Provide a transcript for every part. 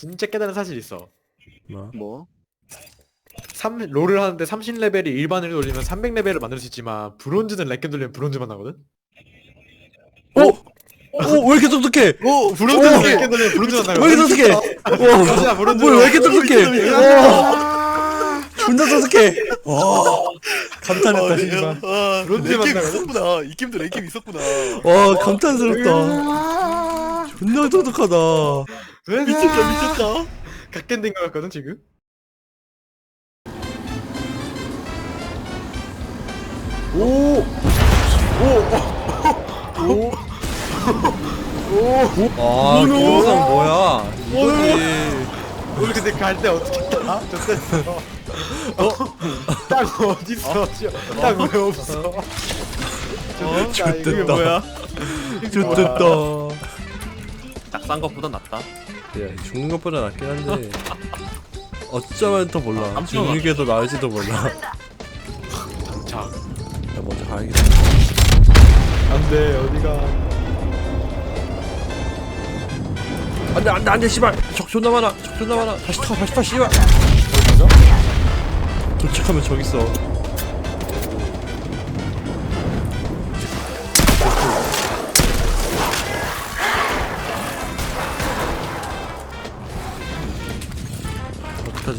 진짜 깨달은 사실이 있어. 뭐? 뭐? 3 롤을 하는데 30레벨이 일반을 돌리면 300레벨을 만들 수 있지만 브론즈는 렉겜 돌리면 브론즈만 나거든? 어? 어, 왜 이렇게 똑똑해? 오! 브론즈는 오! 렉겜 돌리면 브론즈만 왜 나거든? 이렇게 똑똑해? 와, 진짜 브론즈 왜 이렇게 똑똑해? 와, 존나 똑똑해. 와, 감탄했다. 아, 브론즈만 나가네? 있었구나. 이 게임도 랭겜 있었구나. 와, 감탄스럽다. 존나 똑똑하다. 미쳤다, 미쳤다. 갓겜된 것 같거든, 지금? 오! 오! 아, 기동성 뭐야? 이거지. 우리 근데 갈 때 어떻게 따? 좋댔어. 어? 땅 어딨어? 땅왜 없어? 어? 좋댔다. 이게 뭐야? 좋됐다. 딱싼 것보다 낫다. 야, 죽는 것보다 낫긴 한데. 어쩌면 또 몰라. 깜짝아. 죽는 게 더 나을지도 몰라. 자, 야, 먼저 가야겠다. 안돼 어디가? 안돼 안돼 안돼 씨발 적 존나 많아 적 존나 많아 다시 타 다시 타 씨발 도착하면 저기 있어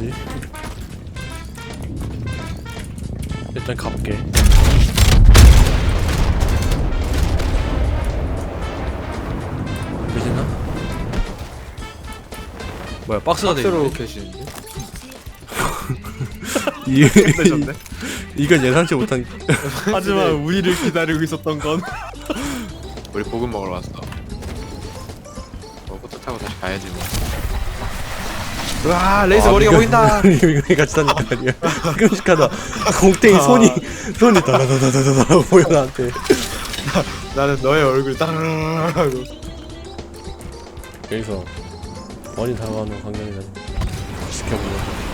어떡하지 일단 가볼게 되나? 뭐야 박스가 돼 박스로 있네 계시는데? 이? 이건 예상치 못한 하지만 우리를 기다리고 있었던 건 우리 볶음 먹으러 왔어. 먹고 또 타고 다시 가야지 뭐. 와 레이스 아, 머리가 보인다. 이거 같이 다니까 아니야 끔찍하다 공땡이 손이 손이 다다다다다다 보여 나한테 나는 너의 얼굴 따라라라라고. 여기서 원이 다가오는 광경이라니 지켜보자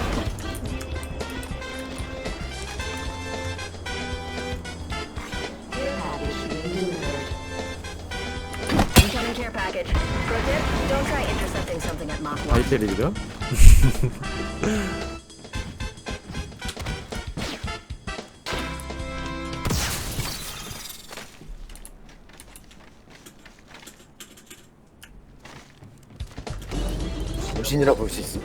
don't try intercepting something at Mach 1. 아이테릭이죠? 정신이라 볼 수 있어.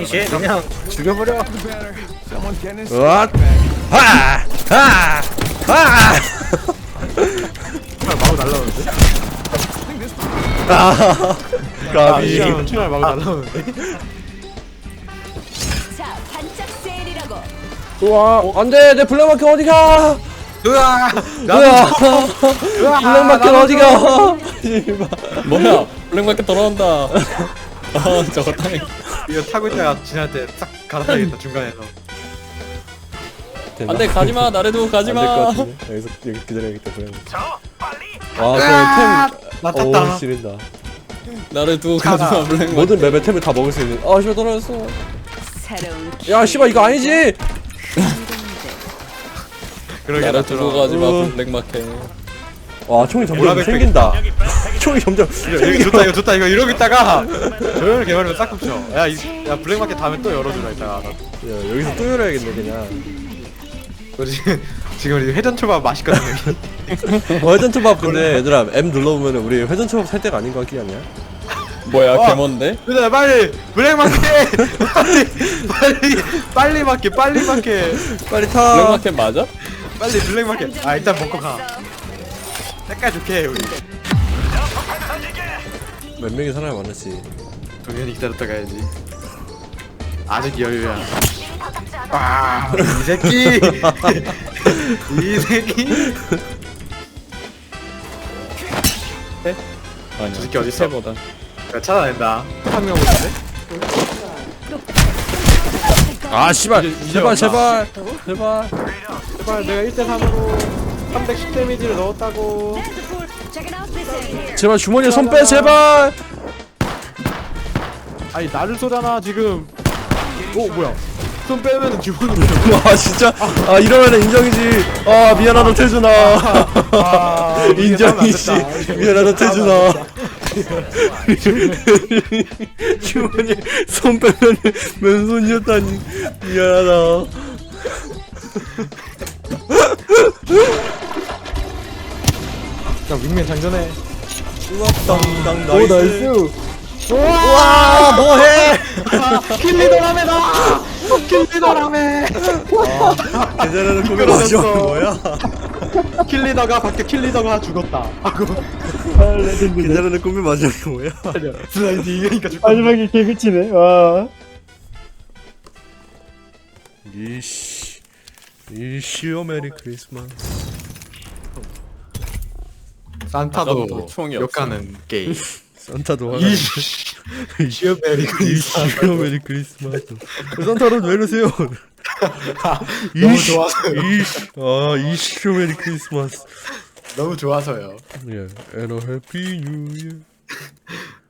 이게 그냥 죽여버려. 으앗 하 하 하 정말 마구 날라오는데? 까비 정말 마구 날라오는데? 자, 반짝 세일이라고. 우와 안돼 내 블랙마켓 어디가 으아! 으아 블랙마켓 어디가 뭐야? 블랙마켓 돌아온다. 아 저거 땅에 이거 타고 있다가 지날 때싹 갈아타야겠다 중간에서. 안돼 가지마 나래도 가지마. 안될것 같은데 여기서 여기 기다려야겠다 블랙마켓 와그템 나 오. 지린다 나래도 가지마 블랙마켓. 모든 맵의 템을 다 먹을 수 있는 아 씨발 떨어졌어 새로운 야 씨발 이거 아니지 그러게 나래 나 두고 들어. 가지마 으. 블랙 마켓. 와 총이 점점 생긴다 총이 점점 이거 좋다 이거 좋다 이거 이러고 있다가 조용히 개발하면 싹 굽죠. 야, 이, 야 블랙마켓 다음에 또 열어주라 이따가. 나, 야 여기서 또 열어야겠네 그냥 너 지금 지금 우리 회전 초밥 맛있거든 여기. 어, 회전 초밥 근데 얘들아 M 눌러보면 우리 회전 초밥 살 때가 아닌 것 같긴 하냐? 뭐야 와. 개먼데? 얘들아 빨리 블랙 마켓 빨리 빨리 빨리 마켓 빨리 마켓 빨리 타 블랙마켓 맞아? 빨리 블랙 마켓. 아 일단 먹고 가. 색깔 좋게 해 우리. 몇 명이 사람이 많았지 동현이 기다렸다 가야지. 아직 여유야. 아, 이 새끼. 이 새끼. 아니 저 새끼 어딨어? 보다 야, 찾아낸다. 한 명 오는데? 아 씨발 이제- 이제 제발? 제발 제발 제발 내가 1대 3으로 310 데미지를 넣었다고. 제발 주머니에 손 빼 제발 아니 나를 쏘잖아 지금. 오 뭐야? 손 빼면은 기분이 아. 진짜? 아 이러면은 인정이지. 아 미안하다 태준아. 아, 인정이지. 미안하다 태준아. 주머니 손 빼면 맨손이었다니. 미안하다. 자 윙맨 장전해. 땅땅 오 나이스. 와 뭐해. 킬리더라메다 킬리더라메 계절하는 꿈의 마지막 뭐야? 킬리더가 밖에 킬리더가 죽었다. 아고 계절하는 꿈의 마지막이 뭐야? 슬라이딩이니까 죽었다. 마지막에 개그치네. 와. 이씨. 이씨오 메리 크리스마스. 산타도 총이 없어. 욕하는 게임. 산타도 이 화나네 시어 메리 크리스마스 이씨오 메리 크리스마스 산타로 왜 이러세요? 너무 좋아서요. 이씨. 아 메리 크리스마스 너무 좋아서요. 예 and a happy new year